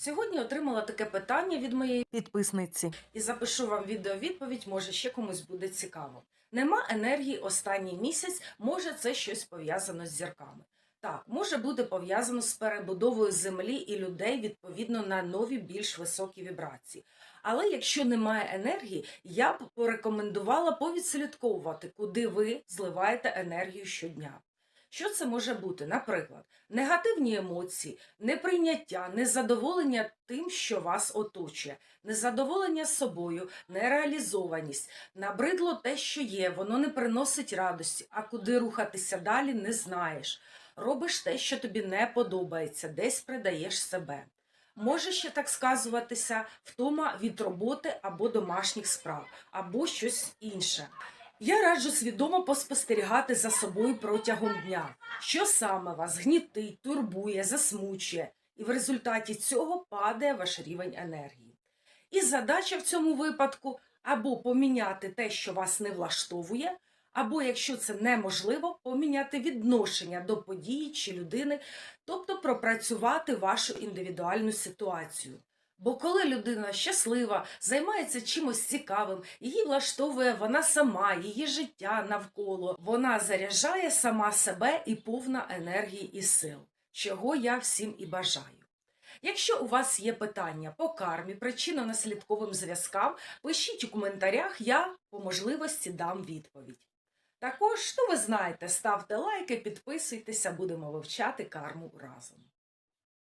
Сьогодні отримала таке питання від моєї підписниці і запишу вам відеовідповідь, може ще комусь буде цікаво. Нема енергії останній місяць, може це щось пов'язано з зірками. Так, може бути пов'язано з перебудовою землі і людей відповідно на нові більш високі вібрації. Але якщо немає енергії, я б порекомендувала повідслідковувати, куди ви зливаєте енергію щодня. Що це може бути? Наприклад, негативні емоції, неприйняття, незадоволення тим, що вас оточує, незадоволення собою, нереалізованість, набридло те, що є, воно не приносить радості, а куди рухатися далі, не знаєш. Робиш те, що тобі не подобається, десь придаєш себе. Може ще так сказуватися втома від роботи або домашніх справ, або щось інше. Я раджу свідомо поспостерігати за собою протягом дня, що саме вас гнітить, турбує, засмучує, і в результаті цього падає ваш рівень енергії. І задача в цьому випадку або поміняти те, що вас не влаштовує, або, якщо це неможливо, поміняти відношення до події чи людини, тобто пропрацювати вашу індивідуальну ситуацію. Бо коли людина щаслива, займається чимось цікавим, її влаштовує вона сама, її життя навколо, вона заряджає сама себе і повна енергії і сил, чого я всім і бажаю. Якщо у вас є питання по кармі, причинно-наслідковим зв'язкам, пишіть у коментарях, я по можливості дам відповідь. Також, ну ви знаєте, ставте лайки, підписуйтеся, будемо вивчати карму разом.